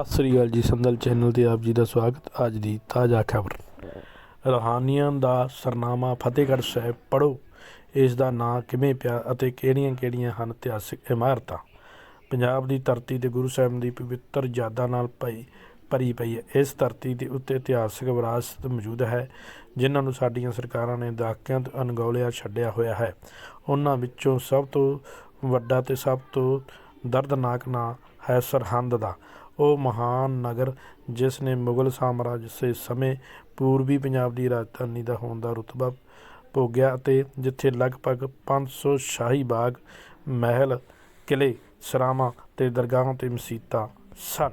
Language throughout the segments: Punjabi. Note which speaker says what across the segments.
Speaker 1: ਸਤਿ ਸ੍ਰੀ ਅਕਾਲ ਜੀ, ਸੰਦਲ ਚੈਨਲ ਤੇ ਆਪ ਜੀ ਦਾ ਸਵਾਗਤ, ਅੱਜ ਦੀ ਤਾਜ਼ਾ ਖਬਰ। ਰੂਹਾਨੀਆਂ ਦਾ ਸਰਨਾਮਾ ਫਤਿਹਗੜ੍ਹ ਸਾਹਿਬ ਪੜੋ ਇਸ ਦਾ ਨਾਂ ਕਿਵੇਂ ਪਿਆ ਅਤੇ ਕਿਹੜੀਆਂ-ਕਿਹੜੀਆਂ ਹਨ ਇਤਿਹਾਸਿਕ ਇਮਾਰਤਾਂ? ਪੰਜਾਬ ਦੀ ਧਰਤੀ ਤੇ ਗੁਰੂ ਸਾਹਿਬ ਦੀ ਪਵਿੱਤਰ ਯਾਦਾਂ ਨਾਲ ਭਈ, ਭਰੀ ਪਈ ਹੈ। ਇਸ ਧਰਤੀ ਦੇ ਉੱਤੇ ਇਤਿਹਾਸਿਕ ਵਿਰਾਸਤ ਮੌਜੂਦ ਹੈ, ਜਿਨ੍ਹਾਂ ਨੂੰ ਸਾਡੀਆਂ ਸਰਕਾਰਾਂ ਨੇ ਦਹਾਕਿਆਂ ਤੋਂ ਅਣਗੌਲਿਆ ਛੱਡਿਆ ਹੋਇਆ ਹੈ। ਉਹਨਾਂ ਵਿੱਚੋਂ ਸਭ ਤੋਂ ਵੱਡਾ ਤੇ ਸਭ ਤੋਂ ਦਰਦਨਾਕ ਨਾਂ ਹੈ ਸਰਹੰਦ ਦਾ। ਉਹ ਮਹਾਨ ਨਗਰ ਜਿਸ ਨੇ ਮੁਗਲ ਸਾਮਰਾਜ ਦੇ ਸਮੇਂ ਪੂਰਬੀ ਪੰਜਾਬ ਦੀ ਰਾਜਧਾਨੀ ਦਾ ਹੋਣ ਦਾ ਰੁਤਬਾ ਭੋਗਿਆ ਅਤੇ ਜਿੱਥੇ ਲਗਭਗ 500 ਸ਼ਾਹੀ ਬਾਗ, ਮਹਿਲ ਕਿਲੇ ਸਰਾਵਾਂ ਤੇ ਦਰਗਾਹਾਂ ਤੇ ਮਸੀਤਾਂ ਸਨ।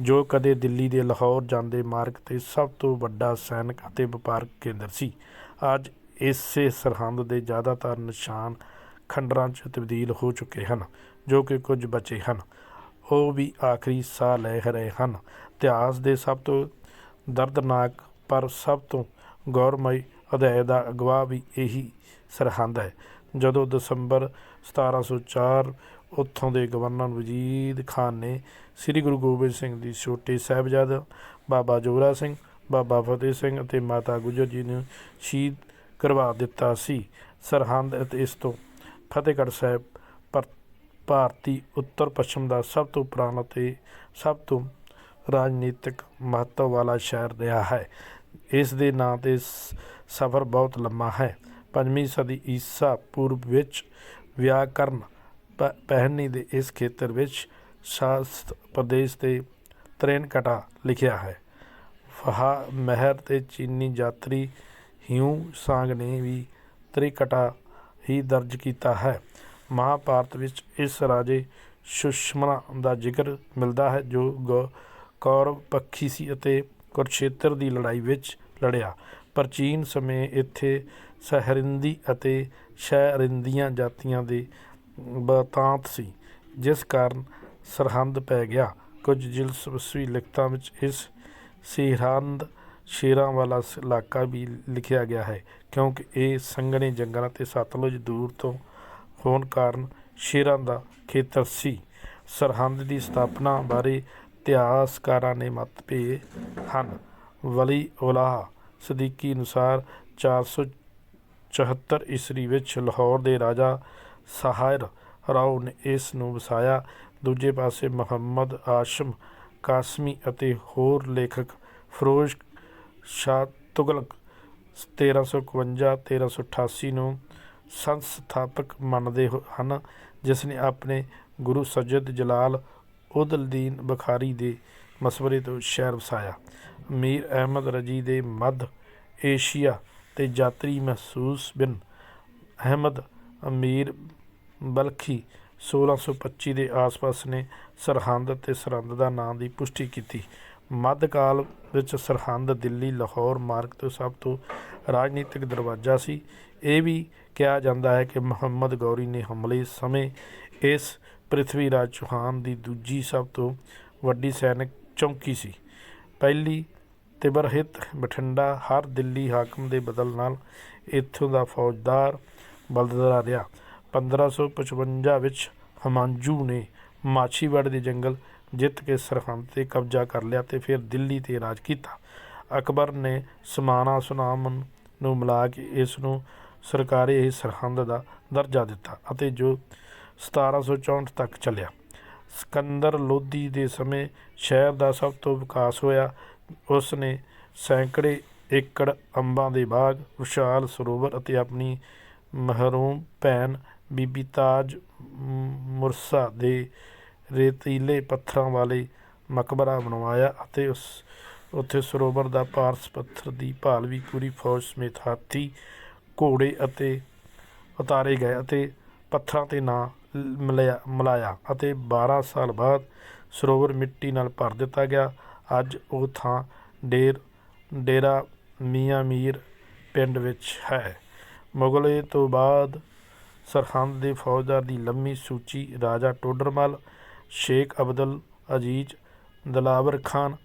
Speaker 1: ਜੋ ਕਦੇ ਦਿੱਲੀ ਦੇ ਲਾਹੌਰ ਜਾਂਦੇ ਮਾਰਗ ਤੇ ਸਭ ਤੋਂ ਵੱਡਾ ਸੈਨਿਕ ਅਤੇ ਵਪਾਰਕ ਕੇਂਦਰ ਸੀ। ਅੱਜ ਇਸੇ ਸਰਹੰਦ ਦੇ ਜ਼ਿਆਦਾਤਰ ਨਿਸ਼ਾਨ ਖੰਡਰਾਂ 'ਚ ਤਬਦੀਲ ਹੋ ਚੁੱਕੇ ਹਨ, ਜੋ ਕਿ ਕੁਝ ਬਚੇ ਹਨ। ਉਹ ਵੀ ਆਖਰੀ ਸਾਹ ਲੈ ਰਹੇ ਹਨ। ਇਤਿਹਾਸ ਦੇ ਸਭ ਤੋਂ ਦਰਦਨਾਕ ਪਰ ਸਭ ਤੋਂ ਗੌਰਮਈ ਅਧਿਆਇ ਦਾ ਅਗਵਾ ਵੀ ਇਹੀ ਸਰਹੰਦ ਹੈ। ਜਦੋਂ ਦਸੰਬਰ 1704 ਉੱਥੋਂ ਦੇ ਗਵਰਨਰ ਵਜੀਦ ਖਾਨ ਨੇ ਸ੍ਰੀ ਗੁਰੂ ਗੋਬਿੰਦ ਸਿੰਘ ਦੀ ਛੋਟੇ ਸਾਹਿਬਜ਼ਾਦਾ ਬਾਬਾ ਜੋਰਾ ਸਿੰਘ, ਬਾਬਾ ਫਤਿਹ ਸਿੰਘ ਅਤੇ ਮਾਤਾ ਗੁਜਰ ਜੀ ਨੂੰ ਸ਼ਹੀਦ ਕਰਵਾ ਦਿੱਤਾ ਸੀ। ਸਰਹੰਦ ਅਤੇ ਇਸ ਤੋਂ ਫਤਿਹਗੜ੍ਹ ਸਾਹਿਬ ਭਾਰਤੀ ਉੱਤਰ ਪੱਛਮ ਦਾ ਸਭ ਤੋਂ ਪੁਰਾਣਾ ਅਤੇ ਸਭ ਤੋਂ ਰਾਜਨੀਤਿਕ ਮਹੱਤਵ ਵਾਲਾ ਸ਼ਹਿਰ ਰਿਹਾ ਹੈ। ਇਸ ਦੇ ਨਾਂ ਤੇ ਸਫ਼ਰ ਬਹੁਤ ਲੰਮਾ ਹੈ। ਪੰਜਵੀਂ ਸਦੀ ਈਸਾ ਪੂਰਵ ਵਿੱਚ ਵਿਆਕਰਨ ਪ- ਪਹਿਨੀ ਦੇ ਇਸ ਖੇਤਰ ਵਿੱਚ ਸ਼ਾਸਤ ਪ੍ਰਦੇਸ਼ ਤੇ ਤ੍ਰੇਨਕਟਾ ਲਿਖਿਆ ਹੈ। ਫਹਾ, ਮਹਿਰ ਤੇ ਚੀਨੀ ਯਾਤਰੀ ਹਿਊ ਸਾਂਗ ਨੇ ਵੀ ਤ੍ਰਿਕਟਾ ਹੀ ਦਰਜ ਕੀਤਾ ਹੈ। ਮਹਾਂਭਾਰਤ ਵਿੱਚ ਇਸ ਰਾਜੇ ਸੁਸ਼ਮਨਾ ਦਾ ਜ਼ਿਕਰ ਮਿਲਦਾ ਹੈ, ਜੋ ਗੌ- ਕੌਰਵ ਪੱਖੀ ਸੀ ਅਤੇ ਕੁਰਕਸ਼ੇਤਰ ਦੀ ਲੜਾਈ ਵਿੱਚ ਲੜਿਆ। ਪ੍ਰਾਚੀਨ ਸਮੇਂ ਇੱਥੇ ਸਹਿਰਿੰਦੀ ਅਤੇ ਸ਼ਹਿਰਿੰਦੀਆਂ ਜਾਤੀਆਂ ਦੇ ਬਤਾਂਤ ਸੀ, ਜਿਸ ਕਾਰਨ ਸਰਹੰਦ ਪੈ ਗਿਆ। ਕੁਝ ਜਿਲਸਵਸਵੀ ਲਿਖਤਾਂ ਵਿੱਚ ਇਸ ਸਰਹੰਦ ਸ਼ੇਰਾਂ ਵਾਲਾ ਸ- ਇਲਾਕਾ ਵੀ ਲਿਖਿਆ ਗਿਆ ਹੈ, ਕਿਉਂਕਿ ਇਹ ਸੰਘਣੇ ਜੰਗਲਾਂ ਤੇ ਸਤਲੁਜ ਦੂਰ ਤੋਂ ਹੋਣ ਕਾਰਨ ਸ਼ੇਰਾਂ ਦਾ ਖੇਤਰ ਸੀ। ਸਰਹੰਦ ਦੀ ਸਥਾਪਨਾ ਬਾਰੇ ਇਤਿਹਾਸਕਾਰਾਂ ਨੇ ਮਤਭੇਦ ਹਨ। ਵਲੀ ਉਲਾਹ ਸਦੀਕੀ ਅਨੁਸਾਰ 474 ਈਸਵੀ ਵਿੱਚ ਲਾਹੌਰ ਦੇ ਰਾਜਾ ਸਾਹਿਰ ਰਾਓ ਨੇ ਇਸ ਨੂੰ ਵਸਾਇਆ। ਦੂਜੇ ਪਾਸੇ ਮੁਹੰਮਦ ਆਸ਼ਮ, ਕਾਸਮੀ ਅਤੇ ਹੋਰ ਲੇਖਕ ਫਿਰੋਜ਼ ਸ਼ਾਹ ਤੁਗਲਕ 1351 1388 ਨੂੰ ਸੰਸਥਾਪਕ ਮੰਨਦੇ ਹੋ- ਹਨ ਜਿਸ ਨੇ ਆਪਣੇ ਗੁਰੂ ਸੱਜਦ ਜਲਾਲ ਉਦਲਦੀਨ ਬਖਾਰੀ ਦੇ ਮਸ਼ਵਰੇ ਤੋਂ ਸ਼ਹਿਰ ਵਸਾਇਆ। ਮੀਰ ਅਹਿਮਦ ਰਜੀ ਦੇ ਮੱਧ ਏਸ਼ੀਆ ਤੇ ਯਾਤਰੀ ਮਹਿਸੂਸ ਬਿਨ ਅਹਿਮਦ ਅਮੀਰ ਬਲਖੀ 1625 ਦੇ ਆਸ-ਪਾਸ ਨੇ ਸਰਹੰਦ ਅਤੇ ਸਰਹੰਦ ਦਾ ਨਾਂ ਦੀ ਪੁਸ਼ਟੀ ਕੀਤੀ। ਮੱਧਕਾਲ ਵਿੱਚ ਸਰਹੰਦ, ਦਿੱਲੀ, ਲਾਹੌਰ ਮਾਰਗ ਤੋਂ ਸਭ ਤੋਂ ਰਾਜਨੀਤਿਕ ਦਰਵਾਜ਼ਾ ਸੀ। ਇਹ ਵੀ ਕਿਹਾ ਜਾਂਦਾ ਹੈ ਕਿ ਮੁਹੰਮਦ ਗੌਰੀ ਨੇ ਹਮਲੇ ਸਮੇਂ ਇਸ ਪ੍ਰਿਥਵੀ ਰਾਜ ਚੌਹਾਨ ਦੀ ਦੂਜੀ ਸਭ ਤੋਂ ਵੱਡੀ ਸੈਨਿਕ ਚੌਂਕੀ ਸੀ। ਪਹਿਲੀ ਤਿਬਰਹਿਤ ਬਠਿੰਡਾ ਹਰ ਦਿੱਲੀ ਹਾਕਮ ਦੇ ਬਦਲ ਨਾਲ ਇੱਥੋਂ ਦਾ ਫੌਜਦਾਰ ਬਲਦਰਾ ਰਿਹਾ। 1555 ਵਿੱਚ ਹਮਾਂਜੂ ਨੇ ਮਾਛੀਵਾੜ ਦੇ ਜੰਗਲ ਜਿੱਤ ਕੇ ਸਰਹੰਦ ਤੇ ਕਬਜ਼ਾ ਕਰ ਲਿਆ ਤੇ ਫਿਰ ਦਿੱਲੀ ਤੇ ਰਾਜ ਕੀਤਾ। ਅਕਬਰ ਨੇ ਸਮਾਨਾ ਸੁਨਾਮਨ ਨੂੰ ਮਿਲਾ ਕੇ ਇਸ ਨੂੰ ਸਰਕਾਰੀ ਸਰਹੰਦ ਦਾ ਦਰਜਾ ਦਿੱਤਾ ਅਤੇ ਜੋ 1764 ਤੱਕ ਚੱਲਿਆ। ਸਿਕੰਦਰ ਲੋਧੀ ਦੇ ਸਮੇਂ ਸ਼ਹਿਰ ਦਾ ਸਭ ਤੋਂ ਵਿਕਾਸ ਹੋਇਆ। ਉਸ ਨੇ ਸੈਂਕੜੇ ਏਕੜ ਅੰਬਾਂ ਦੇ ਬਾਗ, ਵਿਸ਼ਾਲ ਸਰੋਵਰ ਅਤੇ ਆਪਣੀ ਮਹਿਰੂਮ ਭੈਣ ਬੀਬੀ ਤਾਜ ਮੁਰਸਾ ਦੇ ਰੇਤੀਲੇ ਪੱਥਰਾਂ ਵਾਲੇ ਮਕਬਰਾ ਬਣਵਾਇਆ ਅਤੇ ਉਸ, ਉੱਥੇ ਸਰੋਵਰ ਦਾ ਪਾਰਸ ਪੱਥਰ ਦੀ ਭਾਲ ਵੀ ਪੂਰੀ ਫੌਜ ਸਮੇਤ ਹਾਥੀ ਘੋੜੇ ਅਤੇ ਉਤਾਰੇ ਗਏ ਅਤੇ ਪੱਥਰਾਂ ਤੇ ਨਾਂ ਲ- ਮਿਲਾਇਆ ਅਤੇ 12 ਸਾਲ ਬਾਅਦ ਸਰੋਵਰ ਮਿੱਟੀ ਨਾਲ ਭਰ ਦਿੱਤਾ ਗਿਆ। ਅੱਜ ਉਹ ਥਾਂ ਡੇਰ, ਡੇਰਾ ਮੀਆਂ ਮੀਰ ਪਿੰਡ ਵਿੱਚ ਹੈ। ਮੁਗਲੇ ਤੋਂ ਬਾਅਦ ਸਰਹੰਦ ਦੇ ਫੌਜਦਾਰ ਦੀ ਲੰਮੀ ਸੂਚੀ ਰਾਜਾ ਟੋਡਰਮਲ, ਸ਼ੇਖ ਅਬਦੁਲ ਅਜੀਜ਼, ਦਲਾਵਰ ਖਾਨ,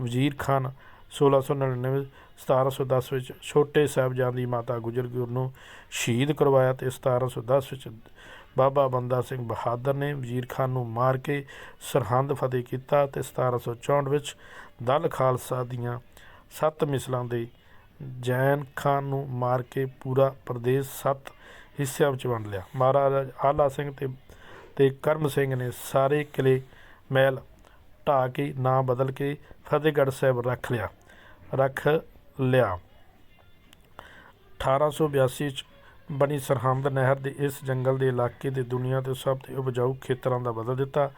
Speaker 1: ਵਜ਼ੀਰ ਖਾਨ 1699 1710 ਵਿੱਚ ਛੋਟੇ ਸਾਹਿਬਜ਼ਾਦੇ ਦੀ ਮਾਤਾ ਗੁਜਰ ਕੌਰ ਨੂੰ ਸ਼ਹੀਦ ਕਰਵਾਇਆ ਤੇ 1710 ਵਿੱਚ ਬਾਬਾ ਬੰਦਾ ਸਿੰਘ ਬਹਾਦਰ ਨੇ ਵਜ਼ੀਰ ਖਾਨ ਨੂੰ ਮਾਰ ਕੇ ਸਰਹੰਦ ਫਤਿਹ ਕੀਤਾ ਤੇ 1764 ਵਿੱਚ ਦਲ ਖਾਲਸਾ ਦੀਆਂ ਸੱਤ ਮਿਸਲਾਂ ਦੇ ਜੈਨ ਖਾਨ ਨੂੰ ਮਾਰ ਕੇ ਪੂਰਾ ਪ੍ਰਦੇਸ਼ ਸੱਤ ਹਿੱਸਿਆਂ ਵਿੱਚ ਵੰਡ ਲਿਆ। ਮਹਾਰਾਜਾ ਆਲਾ ਸਿੰਘ ਤੇ ਤੇ ਕਰਮ ਸਿੰਘ ਨੇ ਸਾਰੇ ਕਿਲੇ ਮਹਿਲ ਢਾਹ ਕੇ, ਨਾਂ ਬਦਲ ਕੇ ਫਤਿਹਗੜ੍ਹ ਸਾਹਿਬ ਰੱਖ ਲਿਆ। ਰੱਖ ਲਿਆ। 1882 ਚ ਬਣੀ ਸਰਹੰਦ ਨਹਿਰ ਦੇ ਇਸ ਜੰਗਲ ਦੇ ਇਲਾਕੇ ਦੇ ਦੁਨੀਆ ਦੇ ਸਭ ਤੋਂ ਉਪਜਾਊ ਖੇਤਰਾਂ ਦਾ ਬਦਲ ਦਿੱਤਾ।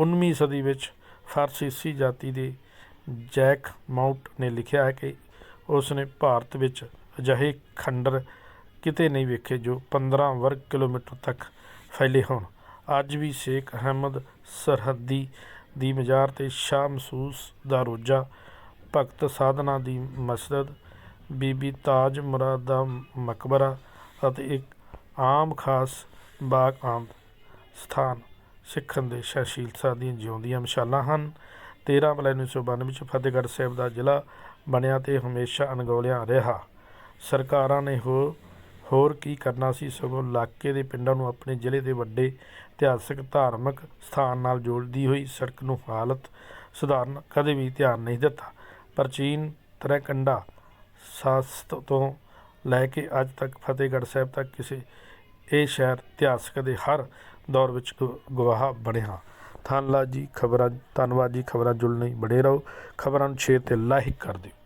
Speaker 1: 19ਵੀਂ ਸਦੀ ਵਿੱਚ ਫਾਰਸੀਸੀ ਜਾਤੀ ਦੇ ਜੈਕ ਮਾਊਂਟ ਨੇ ਲਿਖਿਆ ਹੈ ਕਿ ਉਸ ਨੇ ਭਾਰਤ ਵਿੱਚ ਅਜਿਹੇ ਖੰਡਰ ਕਿਤੇ ਨਹੀਂ ਵੇਖੇ ਜੋ 15 ਵਰਗ ਕਿਲੋਮੀਟਰ ਤੱਕ ਫੈਲੇ ਹੋਣ। ਅੱਜ ਵੀ ਸ਼ੇਖ ਅਹਿਮਦ ਸਰਹੱਦੀ ਦੀ ਮਜ਼ਾਰ ਤੇ ਸ਼ਾਹ ਮਸੂਸ ਦਾ ਰੋਜਾ ਭਗਤ ਸਾਧਨਾ ਦੀ ਮਸਜਿਦ, ਬੀਬੀ ਤਾਜ ਮੁਰਾਦ ਦਾ ਮਕਬਰਾ ਅਤੇ ਇੱਕ ਆਮ ਖਾਸ ਬਾਗ ਆਮ ਸਥਾਨ ਸਿੱਖਣ ਦੇ ਸਹਿਸ਼ੀਲਤਾ ਦੀਆਂ ਜਿਉਂਦੀਆਂ ਮਿਸਾਲਾਂ ਹਨ। 13 ਅਪ੍ਰੈਲ 1992 ਵਿੱਚ ਫਤਿਹਗੜ੍ਹ ਸਾਹਿਬ ਦਾ ਜ਼ਿਲ੍ਹਾ ਬਣਿਆ ਤੇ ਹਮੇਸ਼ਾ ਅਣਗੌਲਿਆ ਰਿਹਾ। ਸਰਕਾਰਾਂ ਨੇ ਹੋ, ਹੋਰ ਕੀ ਕਰਨਾ ਸੀ? ਸਗੋਂ ਇਲਾਕੇ ਦੇ ਪਿੰਡਾਂ ਨੂੰ ਆਪਣੇ ਜ਼ਿਲ੍ਹੇ ਦੇ ਵੱਡੇ ਇਤਿਹਾਸਕ ਧਾਰਮਿਕ ਸਥਾਨ ਨਾਲ ਜੋੜਦੀ ਹੋਈ ਸੜਕ ਨੂੰ ਹਾਲਤ ਸੁਧਾਰਨ ਕਦੇ ਵੀ ਧਿਆਨ ਨਹੀਂ ਦਿੱਤਾ। ਪ੍ਰਾਚੀਨ ਤਰਕੰਡਾ ਸਾਸਤ ਤੋਂ ਲੈ ਕੇ ਅੱਜ ਤੱਕ ਫਤਿਹਗੜ੍ਹ ਸਾਹਿਬ ਤੱਕ ਕਿਸੇ ਇਹ ਸ਼ਹਿਰ ਇਤਿਹਾਸਕ ਦੇ ਹਰ ਦੌਰ ਵਿੱਚ ਗ- ਗਵਾਹ ਬਣਿਆ ਧੰਨਵਾਦ ਜੀ, ਖਬਰਾਂ, ਧੰਨਵਾਦ ਜੀ, ਖਬਰਾਂ ਜੁੜਨ ਲਈ ਬਣੇ ਰਹੋ। ਖਬਰਾਂ ਨੂੰ ਸ਼ੇਅਰ ਤੇ ਲਾਈਕ ਕਰ ਦਿਓ।